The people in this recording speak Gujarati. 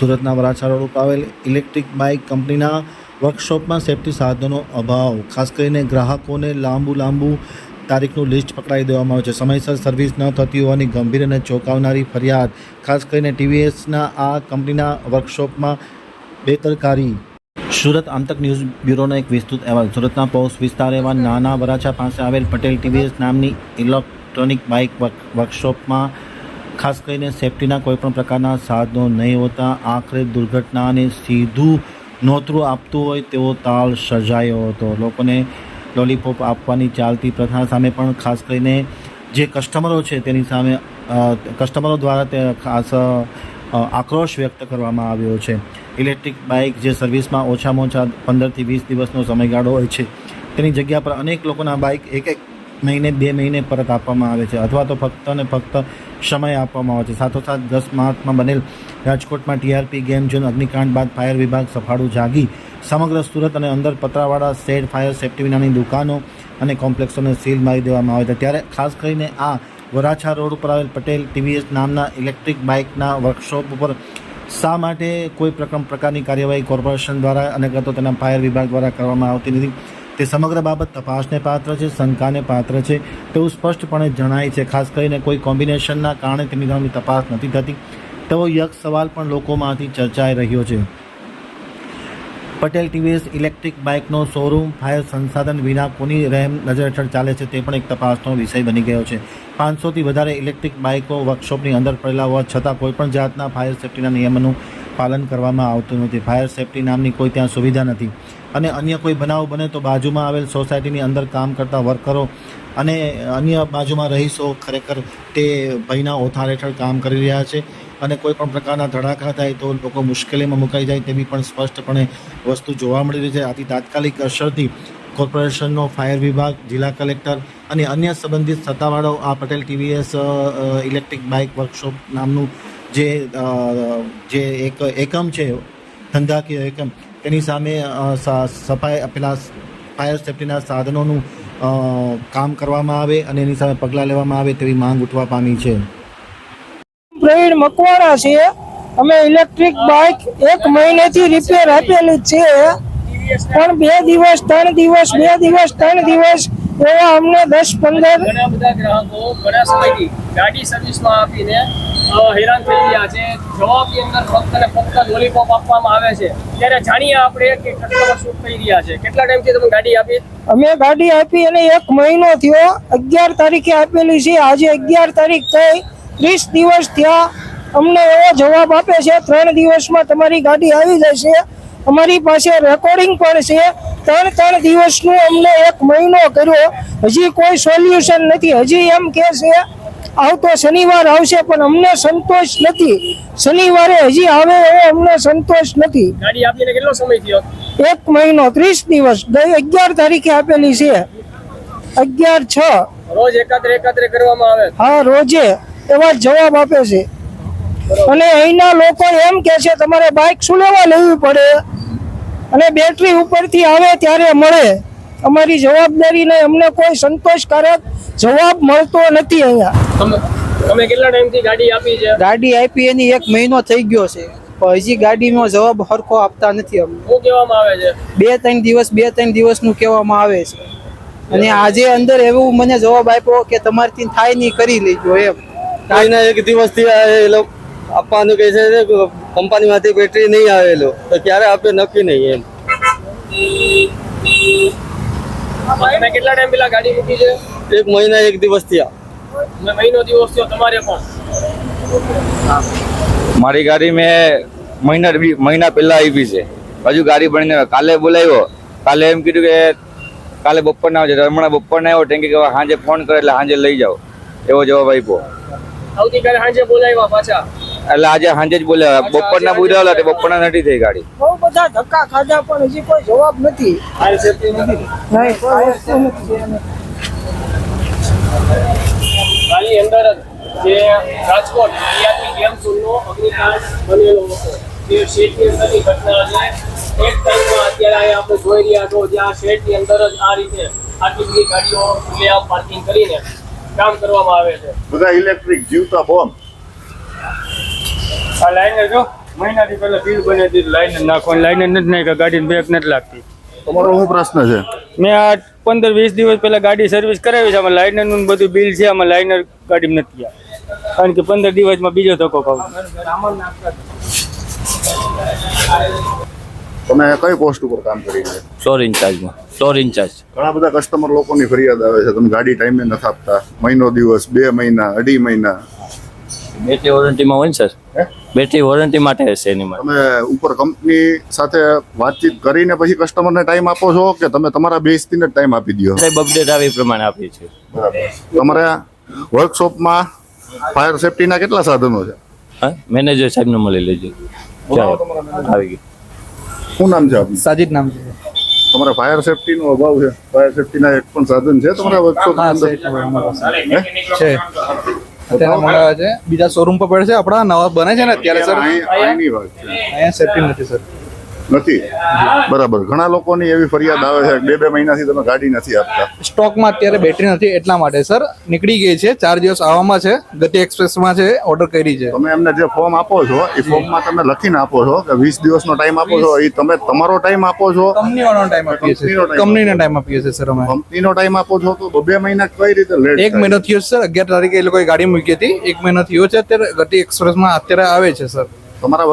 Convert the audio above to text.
સુરતના વરાછા રોડ ઉપર આવેલ ઇલેક્ટ્રિક બાઇક કંપનીના વર્કશોપમાં સેફટી સાધનો અભાવ. ખાસ કરીને ગ્રાહકોને લાંબુ લાંબુ તારીખનું લિસ્ટ પકડાવી દેવામાં આવે છે. સમયસર સર્વિસ ન થતી હોવાની ગંભીર અને ચોંકાવનારી ફરિયાદ. ખાસ કરીને ટીવીએસના આ કંપનીના વર્કશોપમાં બેદરકારી. સુરત આમતક ન્યૂઝ બ્યુરોનો એક વિસ્તૃત અહેવાલ. સુરતના પોસ્ટ વિસ્તાર એવા નાના વરાછા પાસે આવેલ પટેલ ટીવીએસ નામની ઇલેક્ટ્રોનિક બાઇક વર્ક- વર્કશોપમાં ખાસ કરીને સેફટીના કોઈપણ પ્રકારના સાધનો નહીં હોતા. આખરે દુર્ઘટનાને સીધું નોતરું આપતું હોય તેવો તાલ સર્જાયો હતો. લોકોને લોલીપોપ આપવાની ચાલતી પ્રથા સામે પણ ખાસ કરીને જે કસ્ટમરો છે તેની સામે કસ્ટમરો દ્વારા તે ખાસ આક્રોશ વ્યક્ત કરવામાં આવ્યો છે. ઇલેક્ટ્રિક બાઇક જે સર્વિસમાં ઓછામાં ઓછા પંદરથી વીસ દિવસનો સમયગાળો હોય છે, તેની જગ્યા પર અનેક લોકોના બાઇક એક એક મહિને, બે મહિને પરત આપવામાં આવે છે. અથવા તો ફક્ત અને ફક્ત સમય આપવામાં આવે છે. સાથોસાથ દસ માર્ચમાં બનેલ રાજકોટમાં ટીઆરપી ગેમ ઝોન અગ્નિકાંડ બાદ ફાયર વિભાગ સફાળું જાગી. સમગ્ર સુરત અને અંદર પતરાવાળા શેડ ફાયર સેફ્ટી વિનાની દુકાનો અને કોમ્પ્લેક્સોને સીલ મારી દેવામાં આવે છે. ત્યારે ખાસ કરીને આ વરાછા રોડ ઉપર આવેલ પટેલ ટીવીએસ નામના ઇલેક્ટ્રિક બાઇકના વર્કશોપ ઉપર શા માટે કોઈ પ્રકમ પ્રકારની કાર્યવાહી કોર્પોરેશન દ્વારા અને કાં તો તેના ફાયર વિભાગ દ્વારા કરવામાં આવતી નથી? તે સમગ્ર બાબત તપાસને પાત્ર છે, શંકાને પાત્ર છે, તેવું સ્પષ્ટપણે જણાય છે. ખાસ કરીને કોઈ કોમ્બિનેશનના કારણે તેની ગામની તપાસ નથી થતી. તેવો યક્ષ સવાલ પણ લોકોમાંથી ચર્ચાઈ રહ્યો છે. પટેલ ટીવીએસ ઇલેક્ટ્રિક બાઇકનો શોરૂમ ફાયર સંસાધન વિના કોની રહેમ નજર હેઠળ ચાલે છે તે પણ એક તપાસનો વિષય બની ગયો છે. પાંચસોથી વધારે ઇલેક્ટ્રિક બાઇકો વર્કશોપની અંદર પડેલા હોવા છતાં કોઈપણ જાતના ફાયર સેફ્ટીના નિયમોનું પાલન કરવામાં આવતું નથી. ફાયર સેફટી નામની કોઈ ત્યાં સુવિધા નથી. અને અન્ય કોઈ બનાવ બને તો બાજુમાં આવેલ સોસાયટીની અંદર કામ કરતા વર્કરો અને અન્ય બાજુમાં રહીશો ખરેખર તે ભયના ઓથાર હેઠળ કામ કરી રહ્યા છે. અને કોઈ પણ પ્રકારના ધડાકા થાય તો લોકો મુશ્કેલીમાં મુકાઈ જાય તેવી પણ સ્પષ્ટપણે વસ્તુ જોવા મળી રહી છે. આથી તાત્કાલિક અસરથી કોર્પોરેશનનો ફાયર વિભાગ, જિલ્લા કલેક્ટર અને અન્ય સંબંધિત સત્તાવાળો આ Patel TVS electric bike workshop નામનું જે જે એક એકમ છે ધંધાકીય એકમ તેની સામે સફાઈ પેલા ફાયર સેફ્ટીના સાધનોનું કામ કરવામાં આવે અને એની સામે પગલાં લેવામાં આવે તેવી માંગ ઉઠવા પામી છે. પ્રવીણ મકવાણા છે અમે ઇલેક્ટ્રિક બાઇક એક મહિનેથી રિપેર આપેલી છે. પણ બે દિવસ ત્રણ દિવસ બે દિવસ ત્રણ દિવસ એવા અમને દસ પંદર ઘણા બધા ગ્રાહકો ઘણા સમયથી ગાડી સર્વિસમાં આપીને હેરાન થઈ રહ્યા છે. જવાબની અંદર ફક્ત ને ફક્ત લોલીપોપ આપવામાં આવે છે. ત્યારે જાણીએ આપણે કે કસ્ટમર શું થઈ રહ્યા છે. કેટલા ટાઈમથી તમે ગાડી આપી? અમે ગાડી આપી અને એક મહિનો થયો. અગિયાર તારીખે આપેલી છે. આજે અગિયાર તારીખ થઈ. ત્રીસ દિવસ થયા. અમને એવો જવાબ આપે છે, ત્રણ દિવસમાં તમારી ગાડી આવી જશે. અમારી પાસે રેકોર્ડિંગ પણ છે. ત્રણ ત્રણ દિવસનું અમને એક મહિનો કર્યો. હજી કોઈ સોલ્યુશન નથી. હજી એમ કે છે આવતો શનિવાર આવશે પણ અમને સંતોષ નથી. શનિવારે હજી આવે એવો અમને સંતોષ નથી. ગાડી આપીને કેટલો સમય થયો? એક મહિનો ત્રીસ દિવસ ગઈ અગિયાર તારીખે આપેલી છે. અગિયાર છ. રોજ એકાત્રે એકાત્રે કરવામાં આવે? હા રોજે એવા જવાબ આપે છે. અને અહીંના લોકો એમ કે છે તમારે બાઇક શું લેવા લેવી પડે? અને બેટરી ઉપરથી આવે ત્યારે મળે. અમારી જવાબદારીને અમને કોઈ સંતોષકારક જવાબ મળતો નથી અહીંયા. તમે કેટલા ટાઈમથી ગાડી આપી છે? ગાડી આપી એની એક મહિનો થઈ ગયો છે. પણ હજી ગાડીનો જવાબ સરખો આપતા નથી અમને. શું કહેવામાં આવે છે? બે ત્રણ દિવસ બે ત્રણ દિવસનું કહેવામાં આવે છે. અને આજે અંદર એવું મને જવાબ આપ્યો કે તમારથી થાય નહીં કરી લેજો એમ. કાંઈના એક દિવસથી આ એ લોકો આપવાનું કહે છે કે કંપનીમાંથી બેટરી નહીં આવેલો તો ક્યારે આપે નક્કી નહીં એમ. કેટલા ટાઈમ પેલા ગાડી મૂકી છે? એક મહિના એક દિવસ થયા મેં મહિનો દિવસ થયો તમારે પણ મારી ગાડી મેં મહિના મહિના પહેલા આવી છે. હજુ ગાડી ભણીને કાલે બોલાવ્યો. કાલે એમ કીધું કે કાલે બપોરના આવજે. હમણાં બપોરના આવ્યો. ટેન્કી કે સાંજે ફોન કરે એટલે સાંજે લઈ જાઓ. એવો જવાબ આપ્યો. આવતીકાલે સાંજે બોલાવ્યા પાછા? એટલે આજે સાંજે જ બોલાવ્યા. બપોરના બોલાવેલા તે બપોરના નથી થઈ ગાડી. બહુ બધા ધક્કા ખાધા પણ હજી કોઈ જવાબ નથી. ગાડી અંદર જ જે રાજકોટ ટીઆરપી ગેમ ઝોનનો અગ્નિકાંડ બનેલો હતો. તે શેડની અંદરની ઘટના છે. એક ટાઈમમાં અત્યારે અહીંયા આપણે જોઈ રહ્યા છો જ્યાં શેડની અંદર જ આ રીતે આટલી બધી ગાડીઓ ખુલ્લેઆમ પાર્કિંગ કરીને કામ કરવામાં આવે છે. બધા ઇલેક્ટ્રિક જીવતા બોમ્બ. આ લાઈન જો મહિનાથી પહેલા બિલ બની હતી લાઈન નાખવાની લાઈન નથી નાખ્યા ગાડીને બ્રેક નથી લાગતી. તમારો શું પ્રશ્ન છે? મેં આ પંદર વીસ દિવસ પહેલા ગાડી સર્વિસ કરાવી છે આમાં લાઇનરનું બધું બિલ છે આમાં લાઇનર ગાડીમાં નથી આવ્યા. કારણ કે પંદર દિવસમાં બીજો ધક્કો ખાવ. તમે કઈ પોસ્ટ ઉપર કામ કરી રહ્યા સ્ટોર ઇન્ચાર્જમાં સ્ટોર ઇન્ચાર્જ. ઘણા બધા કસ્ટમર લોકોની ફરિયાદ આવે છે તમે ગાડી ટાઈમે નથી આપતા. મહિનો દિવસ બે મહિના અઢી મહિના. બેટરી વોરંટીમાં હોય ને સર હે? બેટરી વોરંટી માટે હશે એની માટે. તમે ઉપર કંપની સાથે વાતચીત કરીને પછી કસ્ટમરને ટાઈમ આપો છો કે તમે તમારા બેસતીને જ ટાઈમ આપી દો સાહેબ અપડેટ આવી પ્રમાણે આપી છે તમારે વર્કશોપમાં ફાયર સેફટીના કેટલા સાધનો છે? હા મેનેજર સાહેબને મળી લેજો. આવી ગયું. શું નામ છે આપનું? સાજિદ નામ છે. તમારે ફાયર સેફટીનો અભાવ છે? ફાયર સેફટીના એક પણ સાધન છે તમારા વર્કશોપ અંદર? છે બીજા શોરૂમ પર પડે છે આપણા નવા બને છે ને અત્યારે સર અહીં- અહીંની વાત છે. અહીંયા સેફટી નથી સર નથી. બરાબર. ઘણા લોકોની એવી ફરિયાદ આવે છે બે બે મહિનાથી તમે ગાડી નથી આપતા. સ્ટોકમાં અત્યારે બેટરી નથી એટલા માટે સર. નીકળી ગઈ છે ચાર દિવસ આવવામાં છે ગતિ એક્સપ્રેસમાં છે ઓર્ડર કરી છે. તમે એમને જે ફોર્મ આપો છો એ ફોર્મમાં તમે લખીને આપો છો કે વીસ દિવસનો ટાઈમ આપો છો એ તમે તમારો ટાઈમ આપો છો. કંપનીવાળો ટાઈમ આપીએ છીએ કંપનીનો ટાઈમ આપીએ છીએ સર અમે. કંપનીનો ટાઈમ આપો છો તો બે મહિના કઈ રીતે લેટ એક મહિનો થયો સર. અગિયાર તારીખે એ લોકોએ ગાડી મૂકી હતી. એક મહિનો થયો છે અત્યારે ગતિ એક્સપ્રેસમાં અત્યારે આવે છે સર. તમારા